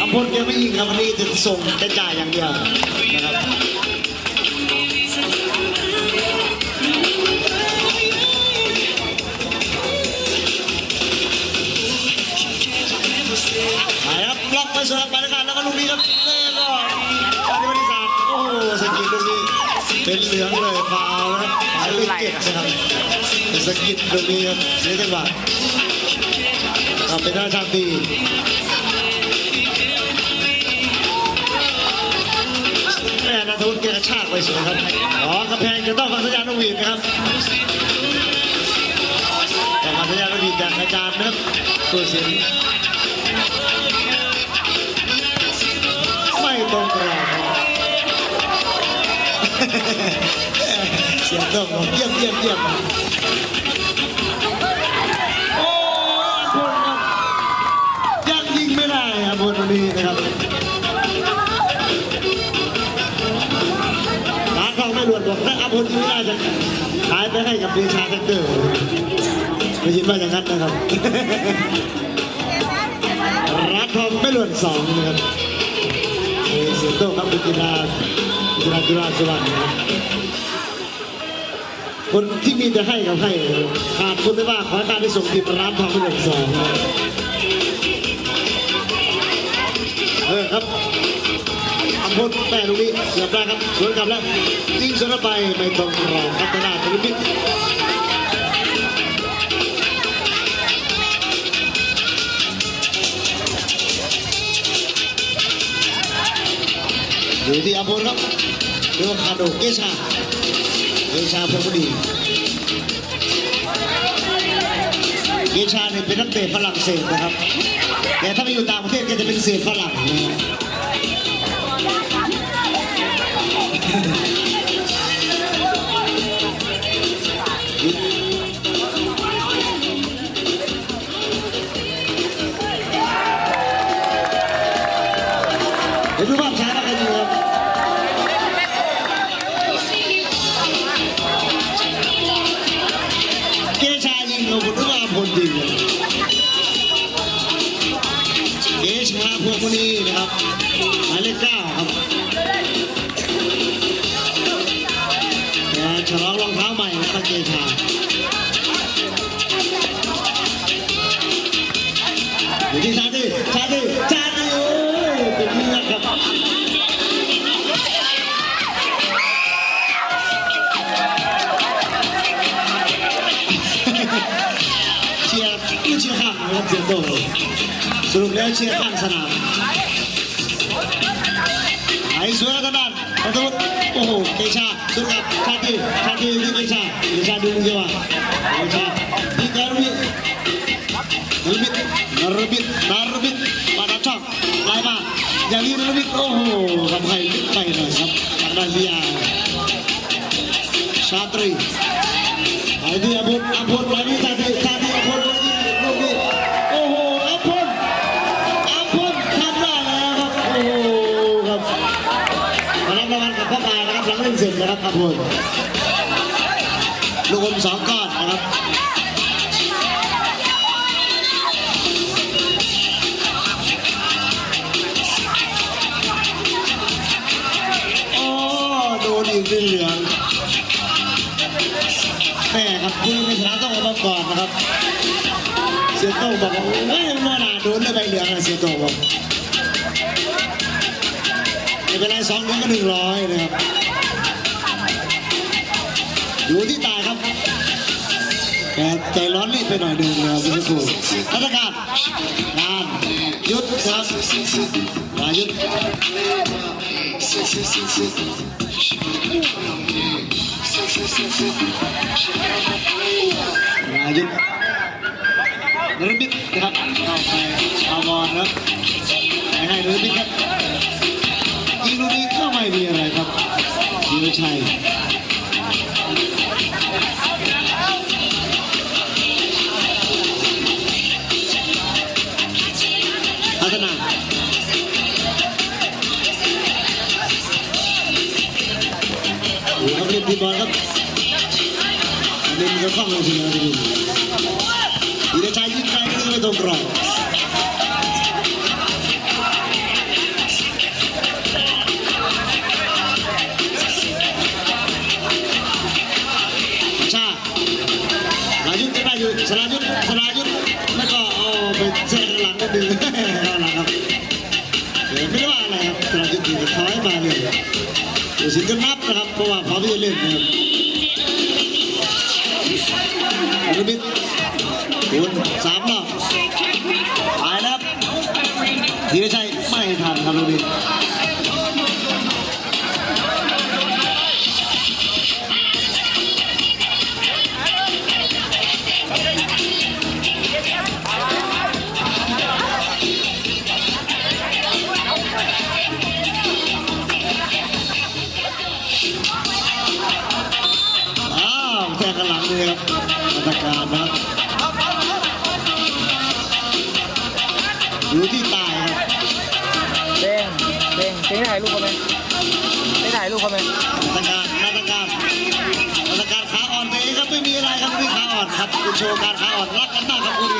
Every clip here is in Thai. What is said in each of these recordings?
อำพลแกไม่ยิงครับวันนี้จะส่งจะจ่ายอย่างเดียวนะครับไปครับล็อกไปสำหรับรรยากาศแล้วก็ลูกนี้ครับเล่ก็ปฏิวัติศาสตร์โอ้โหสกิดลูกนี้เป็นเหลืองเลยฟาวล์นะครับหมายเลขเจ็ดนะครับ สกิดลูกนี้ครับเสียจังหวะครับเป็นท่าทางดีแม่นัทวุฒิแกกระชากไปสวยครับอ๋อกระแพงจะต้องฟังสัญญาณนกหวีดนะครับต้องฟังสัญญาณนกหวีดจากอาจารย์นะครับตัวเสียงไม่ตรงกรอบเสียงต้องเยี่ยมเยี่ยมเยี่ยม ขายไปให้กับดีชาแท็กเตอร์ได้ยินว่าอย่างนั้นนะครับรักทองไม่หล่นสองนะครับเสียโต้ครับบุกินาบุกินาจุฬาสุวรรณนะครับคนที่มีแต่ให้กับให้ขาดคุณไม่ว่าขอการได้ส่งทีมร้านทองไม่หล่นสอง พลแม่ลูกนี้เกือบได้ครับสวนกลับแล้วยิงสวนไปไม่ตรงรอพัฒนาธุรกิจอยู่ที่อัมพลครับเรียกว่าคาโดเกชาเกชาพงศ์ดีเกชาเนี่ยเป็นนักเตะฝรั่งเศสนะครับ แต่ถ้าไปอยู่ต่างประเทศก็จะเป็นเศษฝรั่งนะครับ 19 ครับฉลองรองเท้าใหม่นะครัเจชาอยู่ที่ชาดีชาดีชาดีโอ้เป็นเลืกครับเชียร์ไม่เชียร์ข้างนะเจ้าร์โตสรุปแล้วเชียร์ข้างสนาม โอ้โหเกชาสุดกับชาติชาติที่เกชาเกชาดูมึงเยอะเกชาที่การุบินรบิดนรบิดนรบิดปาดช่องไล่มาอย่างนี้นรบิดโอ้โหทำให้ลึกไปหน่อยครับทางด้านเลียชาตรี ร็จนะครับอภพลูกอมสองก้อนนะครับโอ้โดนอีกเหลืองแม่ครับคุณในสนามต้องออกมาก่อนนะครับ เสียโต้บอกว่าโอ้ยมันน่าโดนเลยใบเหลืองนะเสียโต้บอกไม่เป็นไรสองเหลืองก็หนึ่งร้อยนะครับ อยู่ที่ตายครับแต่ใจร้อนรีบไปหน่อยหนึ่งนะครับพี่สุรัตการการยุดครับมายุดมายุดนรบิดนะครับเข้าไปเอาบอลครับไปให้นรบิดครับยิงลูกนี้ก็ไม่มีอะไรครับยีรชัย ยุทธสลายุทธแล้วก็เอาไปแช่ข้างหลังนิดนึงข้างหลังครับเดี๋ยวไม่ได้ว่าอะไรครับสลายุทธถือถอยมาเลยเดี๋ยวสิงก็นับนะครับเพราะว่าพร้อมที่จะเล่นนะครับ บิดคุณสามรอบไปนะครับธีรชัยไม่ทันครับอนุบิดอ้าวแทงกันหลังเลยครับ ตรการนะครับอยู่ที่ตายครับเด้งเด้งเด้งถ่ายรูปเขาไหมได้ถ่ายรูปเขาไหมมาตรการมาตรการมาตรการขาอ่อนไปเองครับไม่มีอะไรครับไม่มีขาอ่อนครับคุณโชว์การขาอ่อนรักกันมากครับคุณ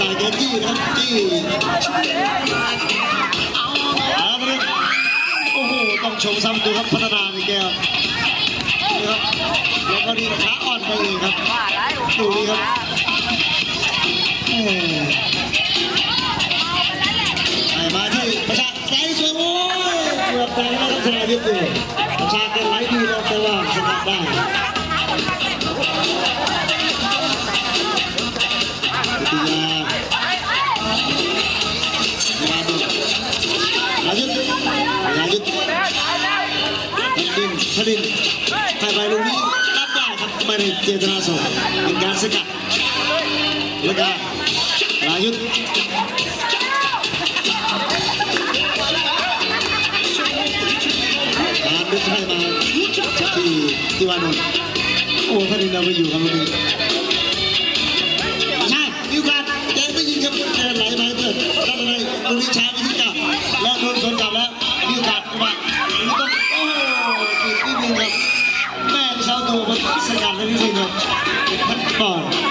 ตายแกจี้นะครับจี้เอาละครับโอ้โหต้องชมซ้ำดูครับพัฒนาในแก้วนี่ครับแล้วก็ดีขาอ่อนไปเองครับดูดีครับแหม่ไปมาที่ประชาไซสวยโอ้เกือบไปแล้วครับชนะยุทธเลยประชากันไหลดีแล้วแต่ว่าชนะได้ ได้ครับไม่ได้เจตนาส่งเป็นการสกัดแล้วก็รายุทธตามด้วยให้มาที่ที่วานนท์โอ้ท่านนี้เราไปอยู่ครับเมื่อกี้ สกัดเลยที่นึงครับพัดบอล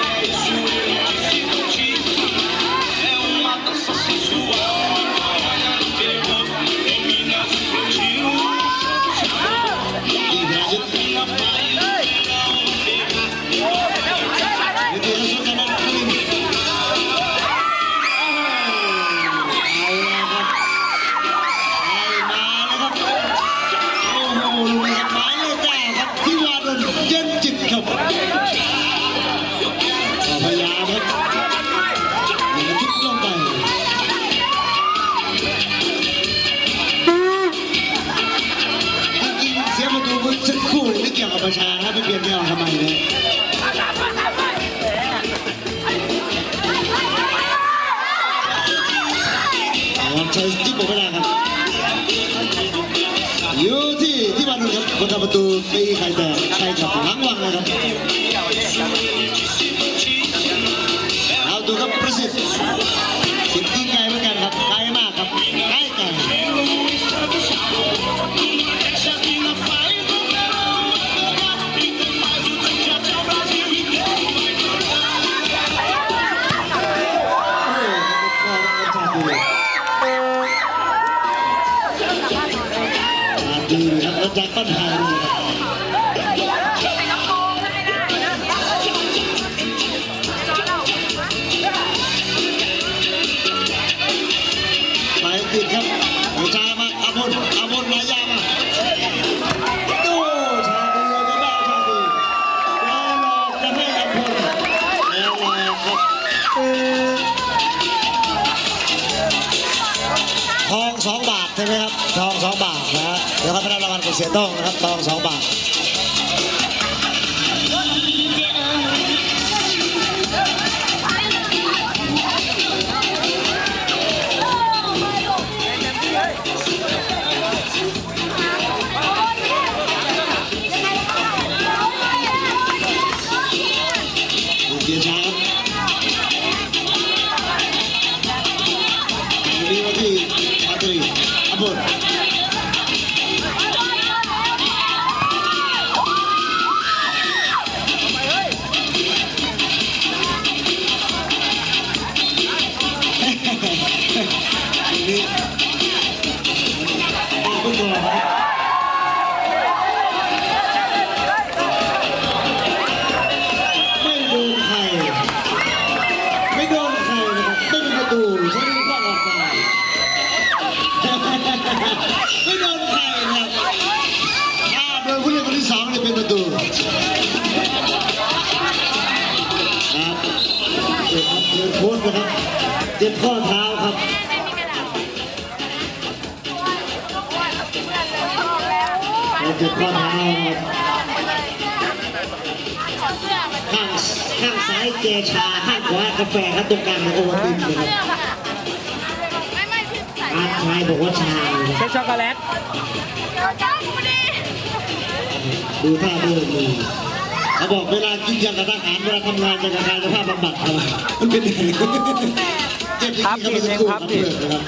วันชัยจิ๊บหมดเวลาครับอยู่ที่ที่บ้านครับคนทำประตูตีไข่แตกใครขับหลังวังนะครับเอาดูครับประสิทธิ์สิทธิ์ จากปัญหา เขาไปรับรางวัลกับเสียต้องนะครับตองสองบาท เจ็บข้อเท้าครับเราเจ็บข้อเท้าครับข้างข้างซ้ายเจชาข้างขวากาแฟครับตรงกลางโอวัลตินนะครับอาชายบอกว่าชาเลยนะเช็คช็อกโกแลตดี๋ยวจ้ากูดิดูท่าเดินมือเขาบอกเวลากินยากับทหารเวลาทำงานจะกับการสภาพบำบัดทำไมมันเป็นย่างนี้เจ็บจริง ๆครับเป็นสักครู่ครับเพื่อนนะครับ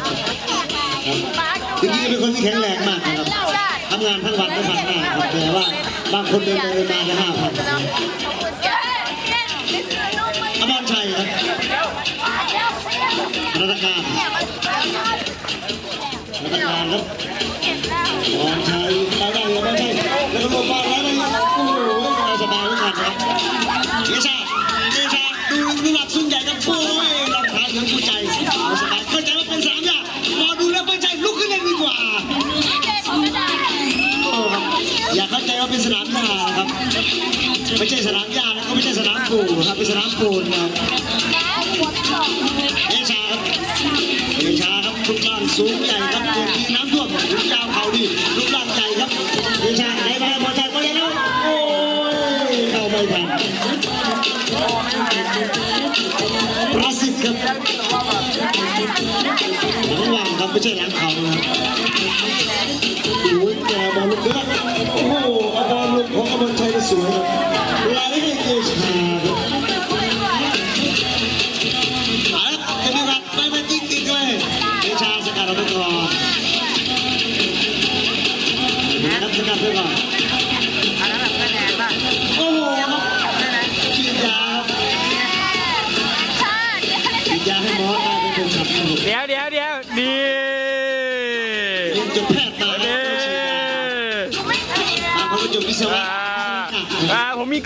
จริงๆเป็นคนที่แข็งแรงมากนะครับทำงานทั้งวันทั้งวันมากครับแต่ว่าบางคนเดินไปเดินมาจะห้าพันอมรชัยครับรัตการรัตการครับอมรชัยไปได้หรือไม่ได้แล้วก็ลงมาแล้วได้โอ้โหสบายเหมือนกันครับเอช ไม่ใช่สนามหญ้านะครับไม่ใช่สนามปูครับเป็นสนามปูนครับ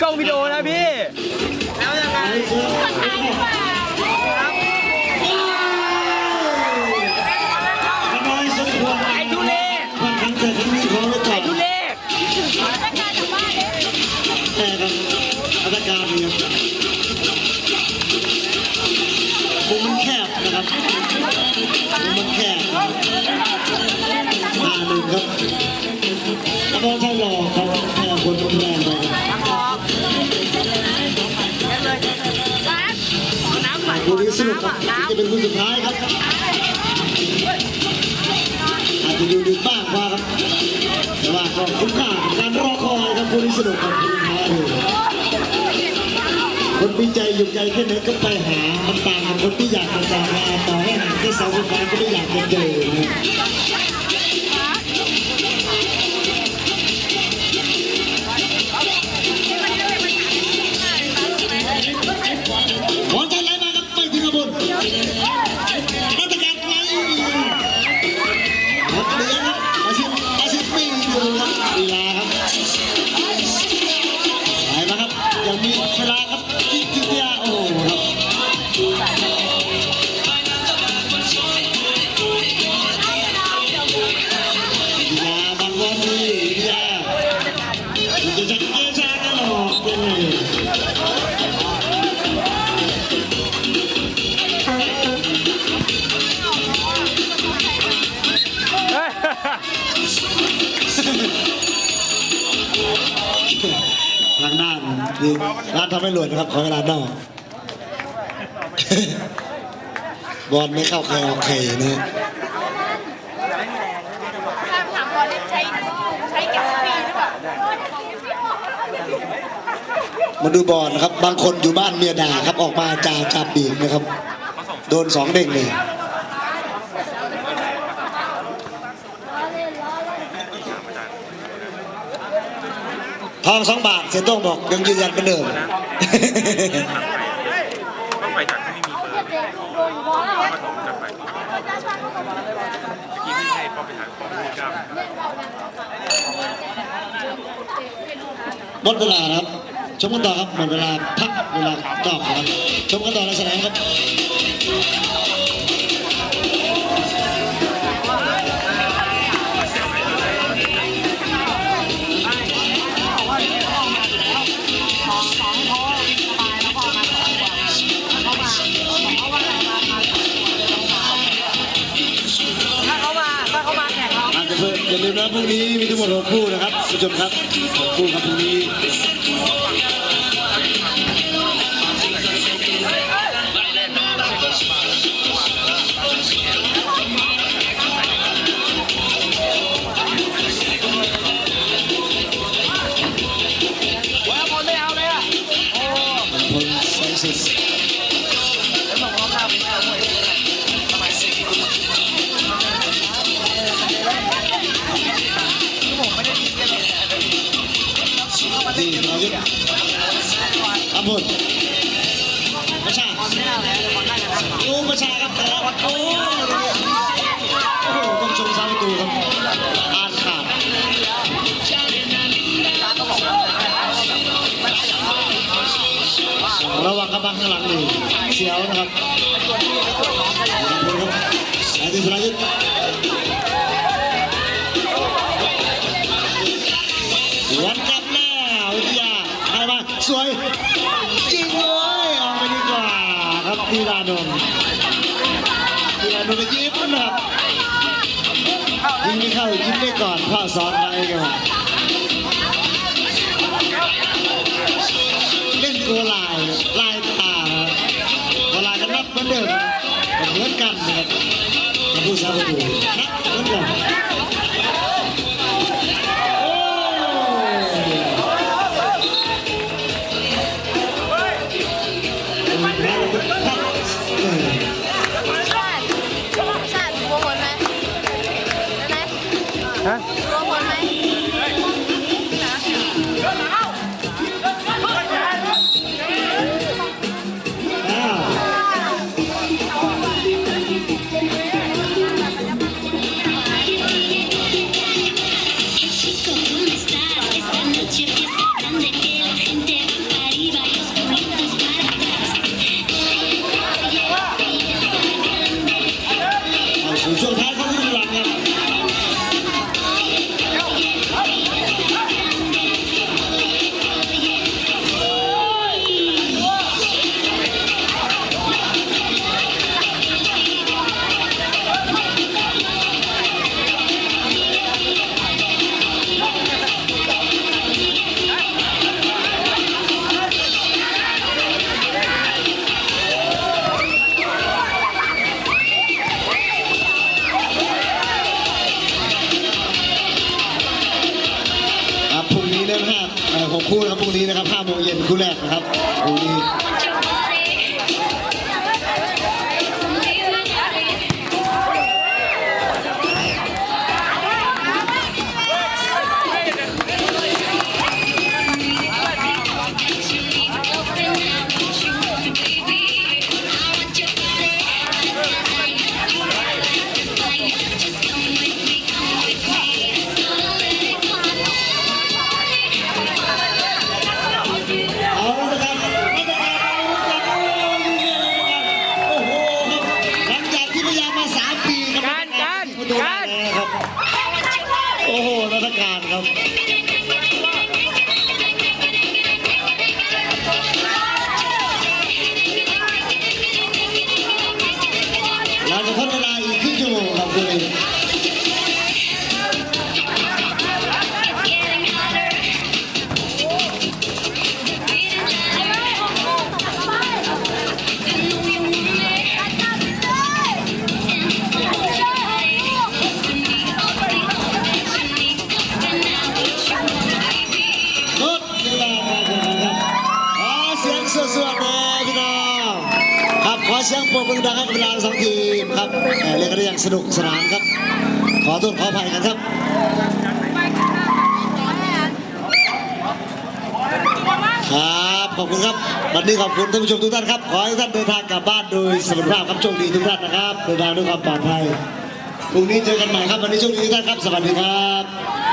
กล้องวิดีโอนะพี่ ดครับจะเป็นคุณสุดท้ายครับ อาจจะดูดึกบ้างว่าครับแต่ว่าก็คุ้มค่ากับการรอคอยครับคู่นี้สนุกครับคุณท้ายเลยคนมีใจอยู่ใจแค่ไหนก็ไปหามันต่างกับคนที่อยากจะจองมาต่อให้หาแค่เสาไฟฟ้าก็ไม่อยากจะเจอนะ ดีร้านทำให้รวยนะครับ ขอเวลานนอกบอลไม่เข้าใครออกใครนะฮะข้ามถามบอลใช้ใช้แก๊สฟรีหรือเปล่ามาดูบอลนะครับ บางคนอยู่บ้านเมียด่าครับออกมาจ่าจับปีกนะครับ โดนสองเด้งเลย ทองสองบาทเสียโต้องบอกยังยืนยันเป็นเดิมก็ไฟจากที่ไม่มีเบอร์ก็ส่งจากไปเมื่อกี้ที่ให้ป้อมไปหาป้อมไม่กล้าหมดเวลานะครับ ชมกันต่อครับ หมดเวลาพักเวลาต่อครับ ชมกันต่อในสนามครับ ลืมนะพรุ่งนี้มีทั้งหมดหกคู่นะครับผู้ชมครับหกคู่ครับพรุ่งนี้ ดีเรายุดอัมประชาโอ้ประชาครับแต่ละวันโอ้โอ้โหต้องชมสามประตูครับอ่านขาดระวังกระบังข้างหลังนี่เสียวนะครับอัมพุนครับสายที่สลายุทธานนท์พีรานนท์ก็ยิ้มนะครับยิ้มไม่เข้ายิ้มได้ก่อนพ่อสอนไว้กันเล่นตัวลายลายตาเวลายกันนับเหมือนเดิมเหมือนกันนะครับแต่ผู้สาวป แล้วครับเวลาสองทีมครับเอ่อเล่นกันได้อย่างสนุกสนานครับ ขอโทษขออภัยกันครับครับขอบคุณครับวันนี้ขอบคุณท่านผู้ชมทุกท่านครับขอให้ท่านเดินทางกลับบ้านโดยสวัสดิภาพครับโชคดีทุกท่านนะครับเดินทางด้วยความปลอดภัยพรุ่งนี้เจอกันใหม่ครับวันนี้โชคดีทุกท่านครับสวัสดีครับ